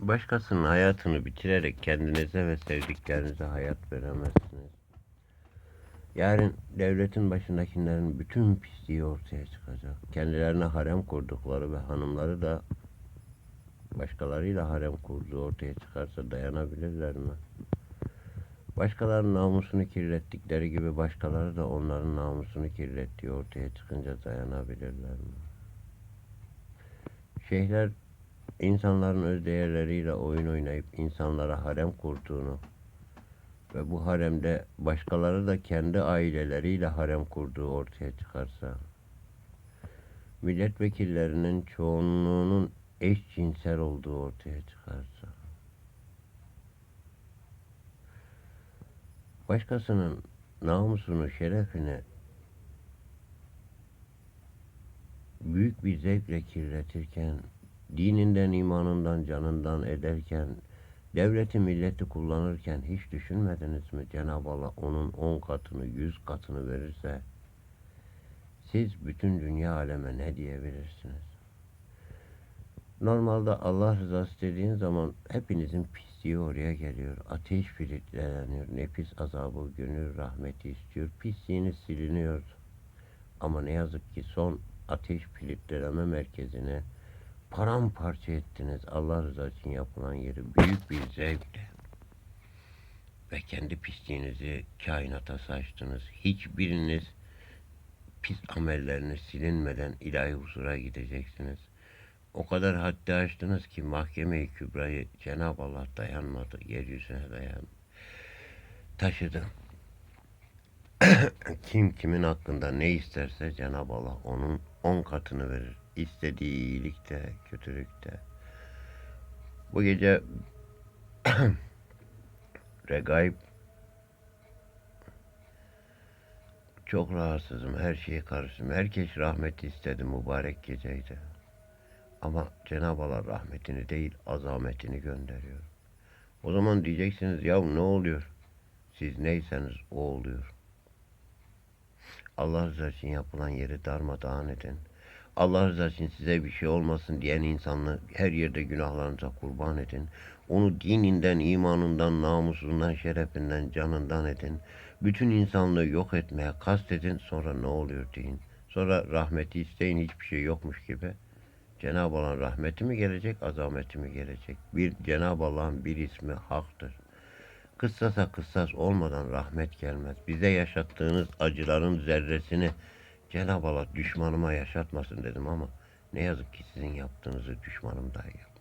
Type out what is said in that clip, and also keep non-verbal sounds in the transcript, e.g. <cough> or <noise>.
Başkasının hayatını bitirerek kendinize ve sevdiklerinize hayat veremezsiniz. Yarın devletin başındakilerin bütün pisliği ortaya çıkacak. Kendilerine harem kurdukları ve hanımları da başkalarıyla harem kurduğu ortaya çıkarsa dayanabilirler mi? Başkalarının namusunu kirlettikleri gibi başkaları da onların namusunu kirlettiği ortaya çıkınca dayanabilirler mi? Şeyhler insanların öz değerleriyle oyun oynayıp insanlara harem kurduğunu ve bu haremde başkaları da kendi aileleriyle harem kurduğu ortaya çıkarsa, milletvekillerinin çoğunluğunun eşcinsel olduğu ortaya çıkarsa, başkasının namusunu, şerefini büyük bir zevkle kirletirken, dininden, imanından, canından ederken, devleti, milleti kullanırken hiç düşünmediniz mi? Cenab-ı Allah onun on katını, yüz katını verirse, siz bütün dünya aleme ne diyebilirsiniz? Normalde Allah rızası dediğin zaman hepinizin pisliği oraya geliyor. Ateş filtreleniyor. Nefis azabı, gönül rahmeti istiyor. Pisliğiniz siliniyor. Ama ne yazık ki son ateş filtreleme merkezine paramparça ettiniz. Allah rızası için yapılan yeri büyük bir zevkle. Ve kendi pisliğinizi kainata saçtınız. Hiçbiriniz pis amelleriniz silinmeden ilahi huzura gideceksiniz. O kadar haddi aştınız ki mahkeme-i kübrayı Cenab-ı Allah dayanmadı. Yeryüzüne dayan. Taşıdı. <clears throat> Kim kimin hakkında ne isterse Cenab-ı Allah onun on katını verir. İstediği iyilikte, kötülükte. Bu gece <clears throat> Regaib çok rahatsızım. Her şeye karıştım. Herkes rahmeti istedi. Mübarek geceydi. Ama Cenab-ı Allah rahmetini değil azametini gönderiyor. O zaman diyeceksiniz ya ne oluyor? Siz neyseniz o oluyor. Allah rızası için yapılan yeri darmadağın edin. Allah rızası için size bir şey olmasın diyen insanı her yerde günahlarınıza kurban edin. Onu dininden, imanından, namusundan, şerefinden, canından edin. Bütün insanlığı yok etmeye kastedin. Sonra ne oluyor deyin. Sonra rahmeti isteyin hiçbir şey yokmuş gibi. Cenab-ı Allah'ın rahmeti mi gelecek, azameti mi gelecek? Bir Cenab-ı Allah'ın bir ismi haktır. Kıssasa kıssas olmadan rahmet gelmez. Bize yaşattığınız acıların zerresini Cenab-ı Allah düşmanıma yaşatmasın dedim ama ne yazık ki sizin yaptığınızı düşmanım dahi yaptı.